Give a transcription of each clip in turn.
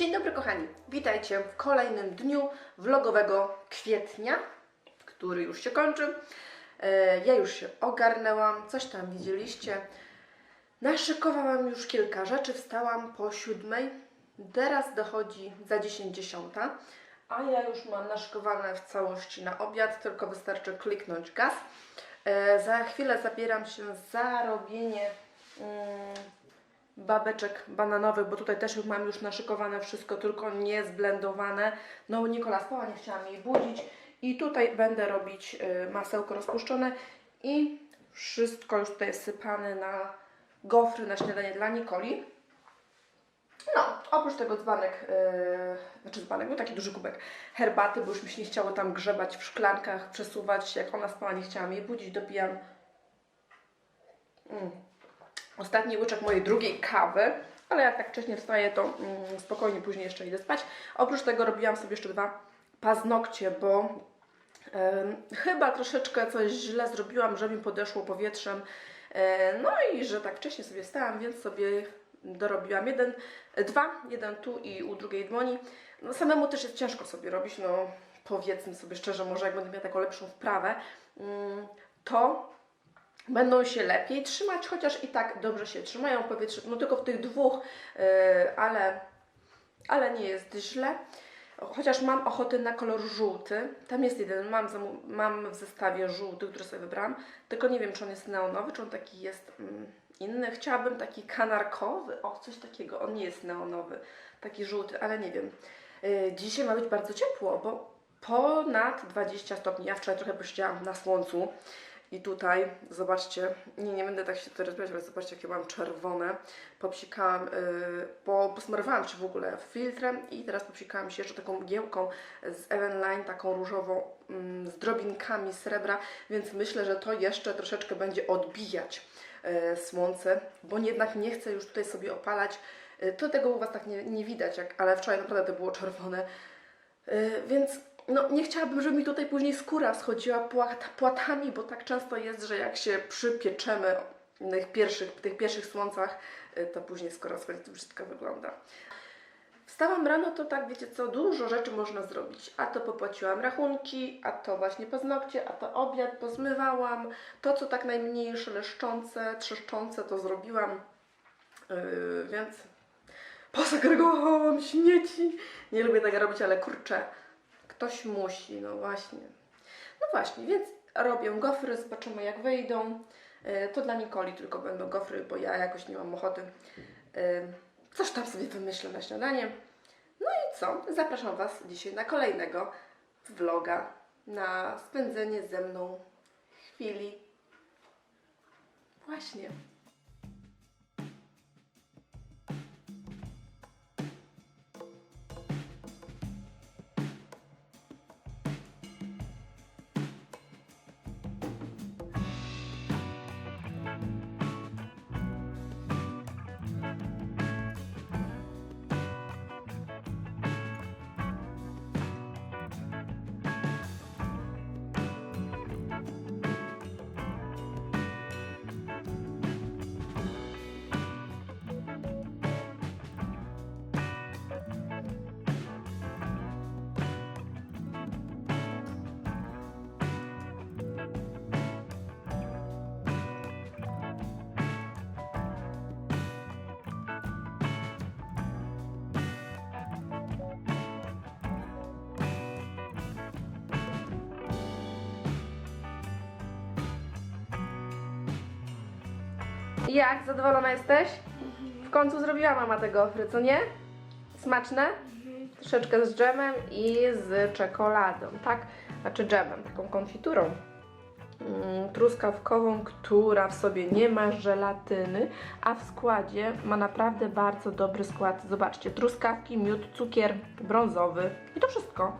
Dzień dobry kochani, witajcie w kolejnym dniu vlogowego kwietnia, który już się kończy. E, Ja już się ogarnęłam, coś tam widzieliście. Naszykowałam już kilka rzeczy, wstałam po siódmej, teraz dochodzi za 10 dziesiąta, a ja już mam naszykowane w całości na obiad, tylko wystarczy kliknąć gaz. E, Za chwilę zabieram się za robienie mm, babeczek bananowych, bo tutaj też mam już naszykowane wszystko, tylko nie zblendowane. No Nikola spała, nie chciałam jej budzić. I tutaj będę robić y, masełko rozpuszczone i wszystko już tutaj sypane na gofry na śniadanie dla Nikoli. No, oprócz tego dzbanek, yy, znaczy dzbanek, był taki duży kubek herbaty, bo już mi się nie chciało tam grzebać w szklankach, przesuwać. Jak ona spała, nie chciałam jej budzić, dopijam mm, ostatni łyczek mojej drugiej kawy, ale jak tak wcześniej wstaję, to mm, spokojnie później jeszcze idę spać. Oprócz tego robiłam sobie jeszcze dwa paznokcie, bo chyba troszeczkę coś źle zrobiłam, że mi podeszło powietrzem. E, no i że tak wcześniej sobie wstałam, więc sobie dorobiłam jeden, dwa, jeden tu i u drugiej dłoni. No samemu też jest ciężko sobie robić, no powiedzmy sobie szczerze, może jak będę miała taką lepszą wprawę, mm, to będą się lepiej trzymać, chociaż i tak dobrze się trzymają powietrze, no tylko w tych dwóch, yy, ale, ale nie jest źle. Chociaż mam ochotę na kolor żółty. Tam jest jeden, mam, mam w zestawie żółty, który sobie wybrałam. Tylko nie wiem, czy on jest neonowy, czy on taki jest mm, inny. Chciałabym taki kanarkowy, o coś takiego. On nie jest neonowy, taki żółty, ale nie wiem. Yy, dzisiaj ma być bardzo ciepło, bo ponad 20 stopni. Ja wczoraj trochę posiedziałam na słońcu. I tutaj, zobaczcie, nie, nie będę tak się tutaj rozbierać, ale zobaczcie, jakie mam czerwone. Popsikałam, yy, bo posmarowałam się w ogóle filtrem i teraz popsikałam się jeszcze taką mgiełką z Evenline, taką różową, mm, z drobinkami srebra, więc myślę, że to jeszcze troszeczkę będzie odbijać yy, słońce, bo jednak nie chcę już tutaj sobie opalać. Yy, to tego u Was tak nie, nie widać, jak, ale wczoraj naprawdę to było czerwone. Yy, więc no, nie chciałabym, żeby mi tutaj później skóra schodziła płat, płatami, bo tak często jest, że jak się przypieczemy w tych pierwszych, tych pierwszych słońcach, yy, to później skóra schodzi, to brzydko wygląda. Wstałam rano, to tak wiecie co, dużo rzeczy można zrobić. A to popłaciłam rachunki, a to właśnie paznokcie, a to obiad pozmywałam. To, co tak najmniej szeleszczące, trzeszczące, to zrobiłam. Yy, więc posegregowałam śmieci. Nie lubię tego robić, ale kurczę, ktoś musi, no właśnie. No właśnie, więc robię gofry, zobaczymy jak wyjdą. Yy, To dla Nikoli tylko będą gofry, bo ja jakoś nie mam ochoty. Yy, Coś tam sobie wymyślę na śniadanie. No i co? Zapraszam Was dzisiaj na kolejnego vloga, na spędzenie ze mną chwili. Właśnie. Jak? Zadowolona jesteś? W końcu zrobiła mama te gofry, co nie? Smaczne? Troszeczkę z dżemem i z czekoladą, tak? Znaczy dżemem, taką konfiturą mm, truskawkową, która w sobie nie ma żelatyny, a w składzie ma naprawdę bardzo dobry skład. Zobaczcie, truskawki, miód, cukier brązowy i to wszystko.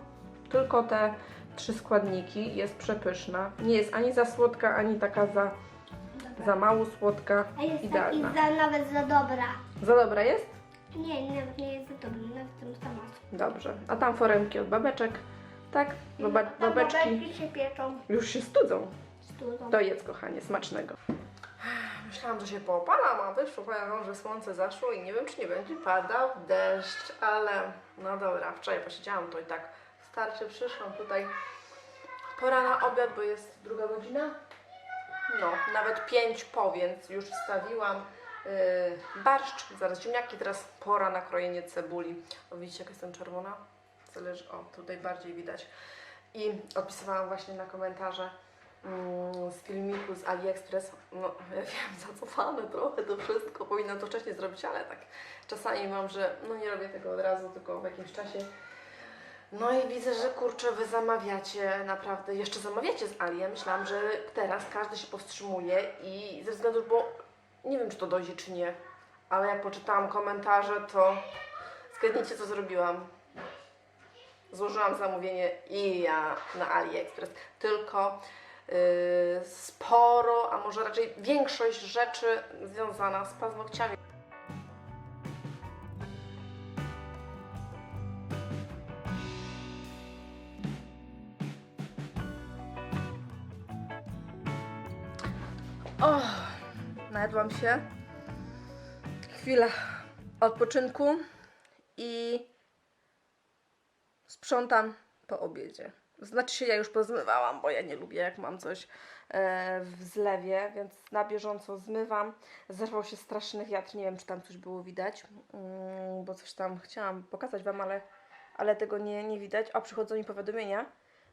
Tylko te trzy składniki, jest przepyszna. Nie jest ani za słodka, ani taka za, za mało słodka. A jest Idealna. taki za, nawet za dobra. Za dobra jest? Nie, nawet nie jest za dobry, nawet ten temat. Dobrze. A tam foremki od babeczek, tak? Boba, A babeczki babeczki się pieczą już się studzą. z dużą. To jedz, kochanie, smacznego. Myślałam, że się poopalam, a wyszło, powiem wam, że słońce zaszło i nie wiem, czy nie będzie padał deszcz, ale no dobra, wczoraj posiedziałam to i tak starczy, przyszłam tutaj pora na obiad, bo jest druga godzina, no, nawet pięć po, więc już wstawiłam yy, barszcz, zaraz ziemniaki, teraz pora na krojenie cebuli. O, widzicie, jak jestem czerwona? Zależy, o, tutaj bardziej widać. I odpisywałam właśnie na komentarze mm, z filmiku z AliExpress. No, ja wiem, zacofane trochę to wszystko, powinnam to wcześniej zrobić, ale tak czasami mam, że no nie robię tego od razu, tylko w jakimś czasie. No i widzę, że kurczę, wy zamawiacie naprawdę, jeszcze zamawiacie z Ali. Ja myślałam, że teraz każdy się powstrzymuje i ze względu, bo nie wiem, czy to dojdzie, czy nie, ale jak poczytałam komentarze, to zgadnijcie, co zrobiłam. Złożyłam zamówienie i ja na AliExpress. Tylko yy, sporo, a może raczej większość rzeczy związana z paznokciami. O, najadłam się. Chwila odpoczynku i sprzątam po obiedzie. Znaczy się, ja już pozmywałam, bo ja nie lubię, jak mam coś e, w zlewie, więc na bieżąco zmywam. Zerwał się straszny wiatr, nie wiem, czy tam coś było widać, mm, bo coś tam chciałam pokazać Wam, ale, ale tego nie, nie widać. O, przychodzą mi powiadomienia,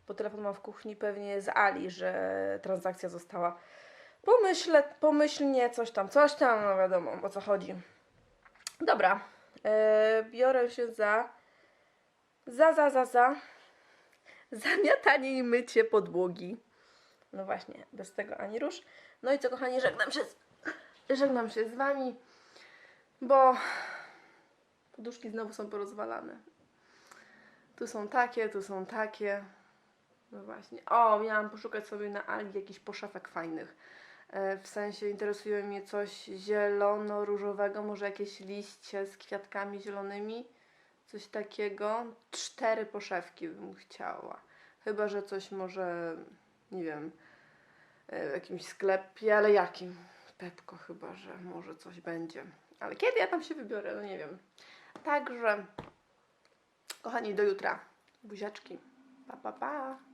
bo telefon mam w kuchni pewnie z Ali, że transakcja została pomyśle, pomyślnie, coś tam, coś tam, no wiadomo, o co chodzi. Dobra, e, biorę się za, za, za, za, za zamiatanie i mycie podłogi. No właśnie, bez tego ani rusz. No i co, kochani, żegnam się z, żegnam się z Wami, bo poduszki znowu są porozwalane. Tu są takie, tu są takie. No właśnie. O, miałam poszukać sobie na Ali jakichś poszafek fajnych. E, W sensie interesuje mnie coś zielono-różowego, może jakieś liście z kwiatkami zielonymi. Coś takiego. Cztery poszewki bym chciała. Chyba, że coś może, nie wiem, e, w jakimś sklepie, ale jakim? Pepko chyba, że może coś będzie. Ale kiedy ja tam się wybiorę, no nie wiem. Także, kochani, do jutra. Buziaczki. Pa, pa, pa.